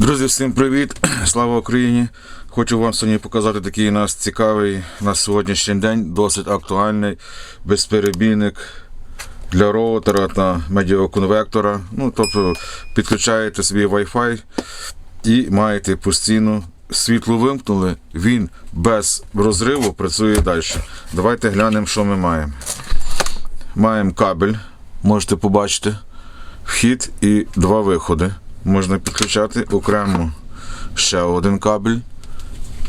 Друзі, всім привіт! Слава Україні! Хочу вам сьогодні показати такий у нас цікавий на сьогоднішній день, досить актуальний безперебійник для роутера та медіаконвектора. Ну, тобто підключаєте собі Wi-Fi і маєте постійно світло вимкнули, він без розриву працює далі. Давайте глянемо, що ми маємо. Маємо кабель, можете побачити, вхід і два виходи. Можна підключати окремо ще один кабель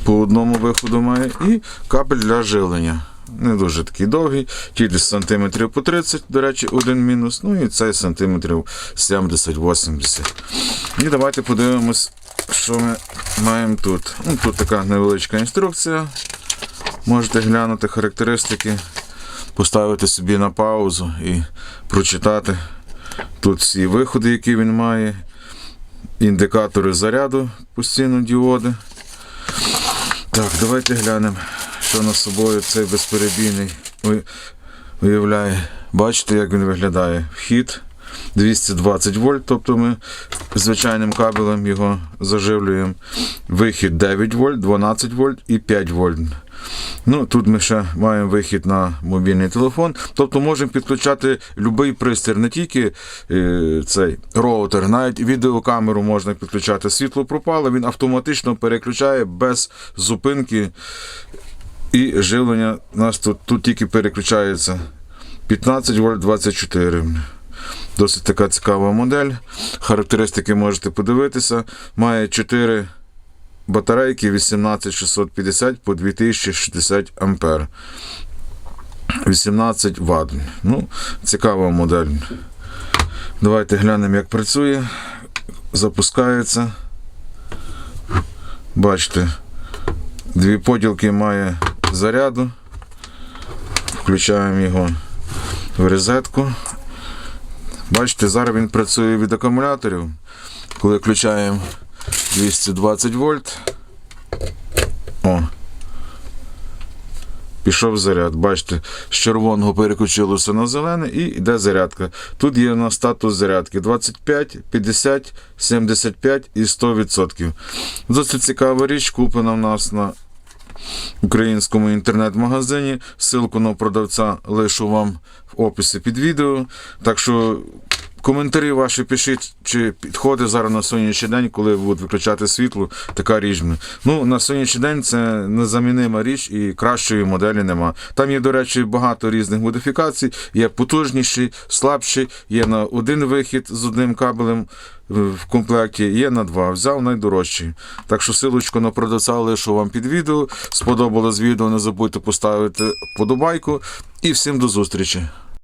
по одному виходу має і кабель для живлення. Не дуже такий довгий, тільки сантиметрів по 30, до речі, один мінус. Ну і цей сантиметрів 70-80. І давайте подивимось, що ми маємо тут. Ну, тут така невеличка інструкція. Можете глянути характеристики, поставити собі на паузу і прочитати. Тут всі виходи, які він має, індикатори заряду, постійно діоди. Так, давайте глянемо, що на собою цей безперебійний виявляє. Бачите, як він виглядає? Вхід 220 вольт, тобто ми звичайним кабелем його заживлюємо. Вихід 9 вольт, 12 вольт і 5 вольт. Ну, тут ми ще маємо вихід на мобільний телефон. Тобто можемо підключати будь-який пристрій, не тільки е, цей роутер, навіть відеокамеру можна підключати. Світло пропало, він автоматично переключає без зупинки. І живлення у нас тут, тут тільки переключається 15 вольт 24. Досить така цікава модель. Характеристики можете подивитися. Має 4 батарейки 18650 по 2060 ампер. 18 Вт. Ну, цікава модель. Давайте глянемо, як працює. Запускається. Бачите, дві поділки має заряду. Включаємо його в розетку. Бачите, зараз він працює від акумуляторів. Коли включаємо 220 вольт. О. Пішов заряд. Бачите, з червоного переключилося на зелене і йде зарядка. Тут є у нас статус зарядки 25, 50, 75 і 100%. Досить цікава річ, куплена в нас на українському інтернет-магазині. Ссылку на продавця лишу вам в описі під відео. Так що коментарі ваші пишіть, чи підходить зараз на сьогоднішній день, коли будуть виключати світло, така річ. Ну, на сьогоднішній день це незамінима річ і кращої моделі нема. Там є, до речі, багато різних модифікацій. Є потужніші, слабші, є на один вихід з одним кабелем в комплекті, є на два. Взяв найдорожчий. Так що силочку на продавця лишу вам під відео. Сподобалось відео, не забудьте поставити подобайку. І всім до зустрічі.